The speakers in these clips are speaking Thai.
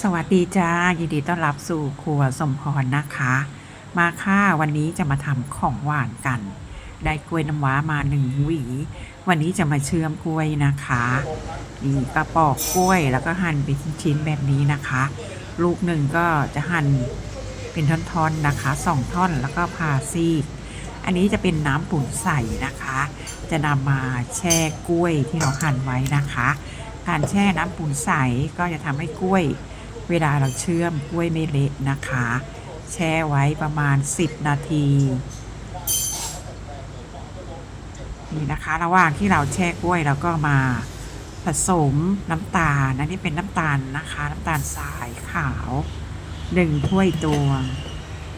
สวัสดีจ้ายินดีต้อนรับสู่ครัวสมพรนะคะ มาค่ะวันนี้จะมาทำของหวานกัน ได้กล้วยน้ำว้ามาหนึ่งหวี วันนี้จะมาเชื่อมกล้วยนะคะนี่ก็ปอกกล้วยแล้วก็หั่นเป็นชิ้นๆแบบนี้นะคะ ลูกหนึ่งก็จะหั่นเป็นท่อนๆนะคะสองท่อนแล้วก็ผ่าซีกอันนี้จะเป็นน้ำปุ่นใสนะคะ จะนำมาแช่กล้วยที่เราหั่นไว้นะคะ การแช่น้ำปูนใสก็จะทำให้กล้วย เวลาเราเชื่อมกล้วยไม่เละนะคะ แช่ไว้ประมาณ 10 นาที นี่นะคะ ระหว่างที่เราแช่กล้วยเราก็มาผสมน้ำตาลอันนี้เป็นน้ำตาลนะคะ น้ำตาลทรายขาว1ถ้วยตวง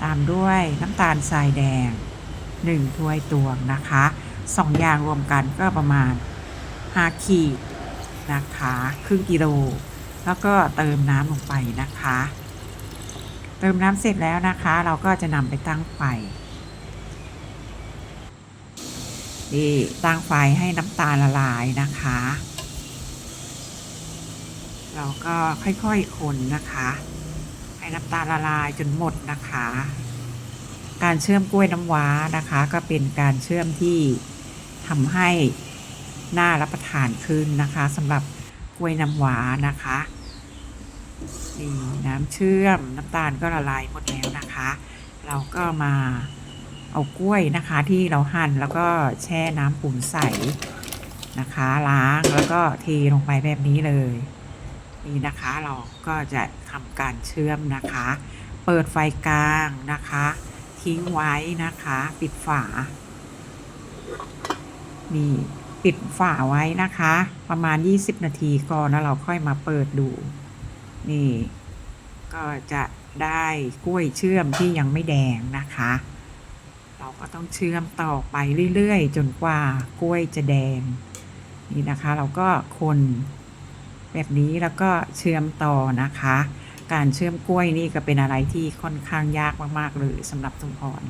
ตามด้วยน้ำตาลทรายแดง1ถ้วยตวงนะคะสองอย่างรวมกันก็ประมาณ5ขีดนะคะ ครึ่งกิโล แล้วก็เติมน้ำลงไปนะคะ เติมน้ำเสร็จแล้วนะคะ เราก็จะนำไปตั้งไฟนี่ตั้งไฟให้น้ำตาลละลายนะคะ เราก็ค่อยๆคนนะคะ ให้น้ำตาลละลายจนหมดนะคะ การเชื่อมกล้วยน้ำว้านะคะ ก็เป็นการเชื่อมที่ทำให้น่ารับประทานขึ้นนะคะสำหรับกล้วยน้ำว้านะคะ นี่น้ำเชื่อมน้ำตาลก็ละลายหมดแล้วนะคะ เราก็มาเอากล้วยนะคะที่เราหั่นแล้วก็แช่น้ำปูนใสนะคะ ล้างแล้วก็เทลงไปแบบนี้เลย นี่นะคะเราก็จะทำการเชื่อมนะคะ เปิดไฟกลางนะคะ ทิ้งไว้นะคะ ปิดฝานี่ปิดฝาไว้นะคะ ประมาณ 20 นาทีก่อนแล้วเราค่อยมาเปิดดู นี่ ก็จะได้กล้วยเชื่อมที่ยังไม่แดงนะคะ เราก็ต้องเชื่อมต่อไปเรื่อยๆ จนกว่ากล้วยจะแดง นี่นะคะ เราก็คนแบบนี้แล้วก็เชื่อมต่อนะคะ การเชื่อมกล้วยนี่ก็เป็นอะไรที่ค่อนข้างยากมากๆเลยสำหรับสมพร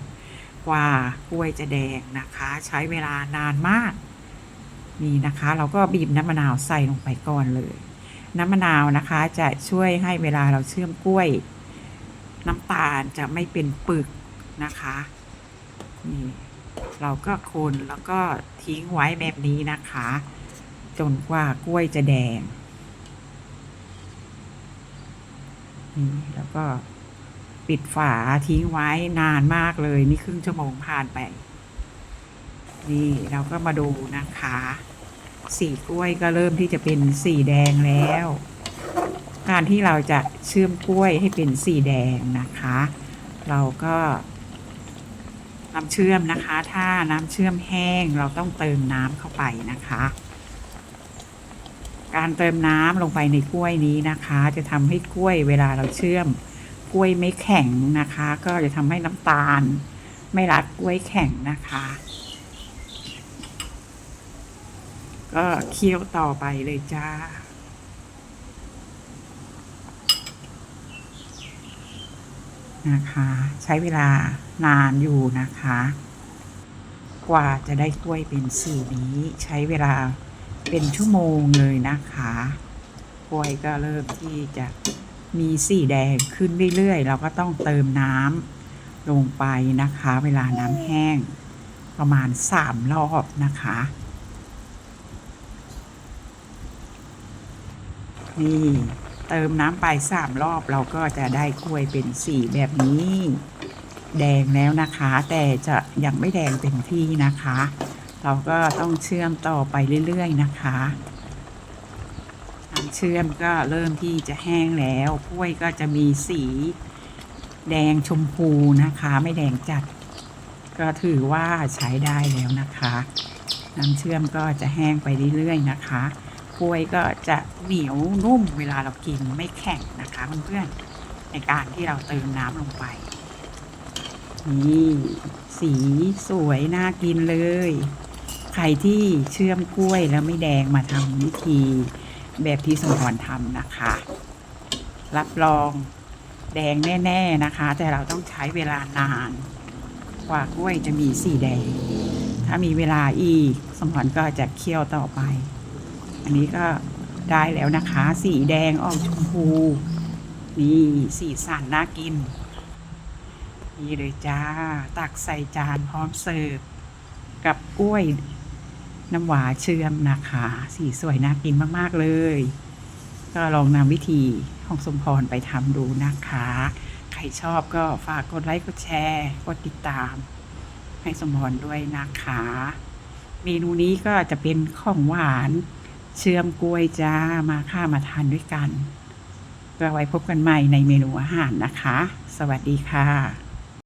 กว่ากล้วยจะแดงนะคะ ใช้เวลานานมาก นี่นะคะ เราก็บีบน้ำมะนาวใส่ลงไปก่อนเลย น้ำมะนาวนะคะ จะช่วยให้เวลาเราเชื่อมกล้วย น้ำตาลจะไม่เป็นปึกนะคะนี่เราก็คนแล้วก็ทิ้งไว้แบบนี้นะคะ จนกว่ากล้วยจะแดงนี่แล้วก็ปิดฝาทิ้งไว้นานมากเลย นี่ครึ่งชั่วโมงผ่านไป นี่เราก็มาดูนะคะ สีกล้วยก็เริ่มที่จะเป็นสีแดงแล้ว การที่เราจะเชื่อมกล้วยให้เป็นสีแดงนะคะ เราก็น้ำเชื่อมนะคะ ถ้าน้ำเชื่อมแห้งเราต้องเติมน้ำเข้าไปนะคะ การเติมน้ำลงไปในกล้วยนี้นะคะ จะทำให้กล้วยเวลาเราเชื่อมกล้วยไม่แข็งนะคะ ก็จะทำให้น้ำตาล ไม่รัดกล้วยแข็งนะคะ ก็เคี่ยวต่อไปเลยจ้า นะคะ ใช้เวลานานอยู่นะคะ กว่าจะได้กล้วยเป็นสีนี้ใช้เวลาเป็นชั่วโมงเลยนะคะ กล้วยก็เริ่มที่จะมีสีแดงขึ้นเรื่อยๆ เราก็ต้องเติมน้ำลงไปนะคะ เวลาน้ำแห้งประมาณสามรอบนะคะ นี่เติมน้ำไปสามรอบเราก็จะได้กล้วยเป็นสีแบบนี้ แดงแล้วนะคะ แต่จะยังไม่แดงเต็มที่นะคะ เราก็ต้องเชื่อมต่อไปเรื่อยๆนะคะน้ำเชื่อมก็เริ่มที่จะแห้งแล้วกล้วยก็จะมีสี แดงชมพูนะคะ ไม่แดงจัด ก็ถือว่าใช้ได้แล้วนะคะ น้ำเชื่อมก็จะแห้งไปเรื่อยๆนะคะ กล้วยก็จะเหนียวนุ่มเวลาเรากินไม่แข็งนะคะเพื่อนๆในการที่เราเติมน้ำลงไป นี่สีสวยน่ากินเลย ใครที่เชื่อมกล้วยแล้วไม่แดงมาทำวิธีแบบที่สมพรทำนะคะ รับรองแดงแน่ ๆนะคะ แต่เราต้องใช้เวลานาน กว่ากล้วยจะมีสีแดง ถ้ามีเวลาอีก สมพรก็จะเคี่ยวต่อไป อันนี้ก็ได้แล้วนะคะ สีแดงออกชมพู นี่สีสันน่ากิน นี่เลยจ้า ตักใส่จานพร้อมเสิร์ฟ กับกล้วยน้ำหวานเชื่อมนะคะ สีสวยน่ากินมากๆเลย ก็ลองนำวิธีของสมพรไปทำดูนะคะ ใครชอบก็ฝากกดไลค์กดแชร์กดติดตาม ให้สมพรด้วยนะคะ เมนูนี้ก็จะเป็นของหวาน เชื่อมกล้วยจ้ามาค่ามาทานด้วยกันเราไว้พบกันใหม่ในเมนูอาหารนะคะ สวัสดีค่ะ